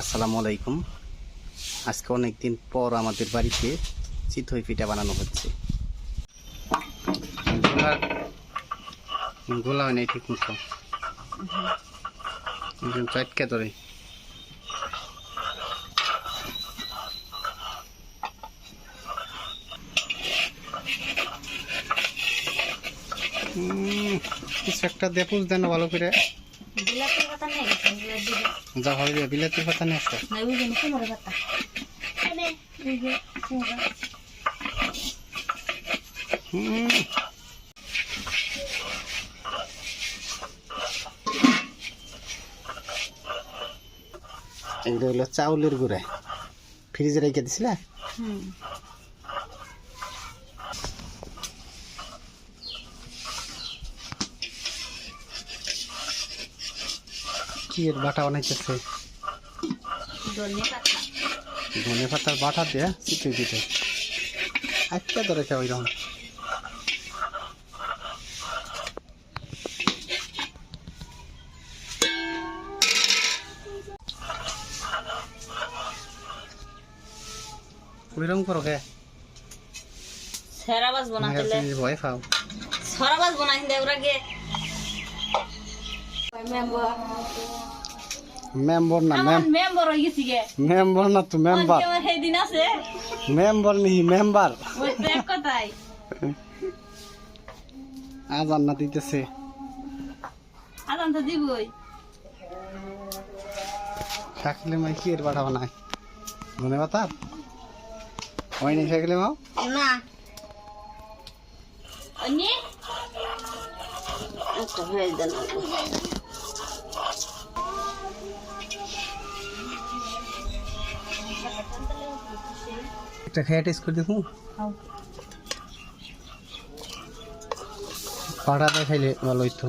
আসসালামু আলাইকুম। আজকে অনেক দিন পর আমাদের বাড়িতে চিতই পিঠা বানানো হচ্ছে। গোলা হয় নাই ঠিক মতো। চটকে ধরে। কিছু একটা দেখুস দেন ভালো করে। যা হবে বিলাতির কথা নিয়ে আসো না ওই জন্য কোমরে। হুম। এগুলো হলো চাউলের গুঁড়া ফ্রিজে রেখে দিছিলে হুম কি বাটা বানাইতেছে। ধনে পাতার বাটা দিয়ে চিতই দিতে। একটা ধরে খাও ওইরকম। ওইরকম করো কে? সেরা বাজবো না ভয় পাও। সরা বাজবো না কিন্তু ওরা গে। মেম্বার মেম্বর না মেম্বার হয়ে গেছি গে মেম্বর না তো মেম্বার আমার সেই দিন আছে মেম্বার নিহি মেম্বার ওই তো এক কথাই আজান না দিতেছে আদান তো দিবই থাকলে মাই কি এর বাড়া বানায় ধনে পাতার ওই নেই থাকলে মাও না অন্য একটা হয়ে দেন একটা খেয়ে টেস্ট করে দেখুন। বাড়াতে খাইলে ভালো হইতো।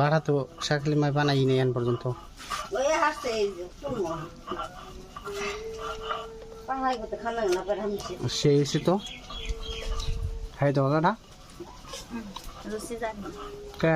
বাড়া দিতে তো শাকলি মাই বানাই নেই এখন পর্যন্ত। ওই হাসতে এই যে শুনব পাহাড়ি করতে খানা না পেরে হামছে। সে এসে তো। খাই দেবো দাদা। কে?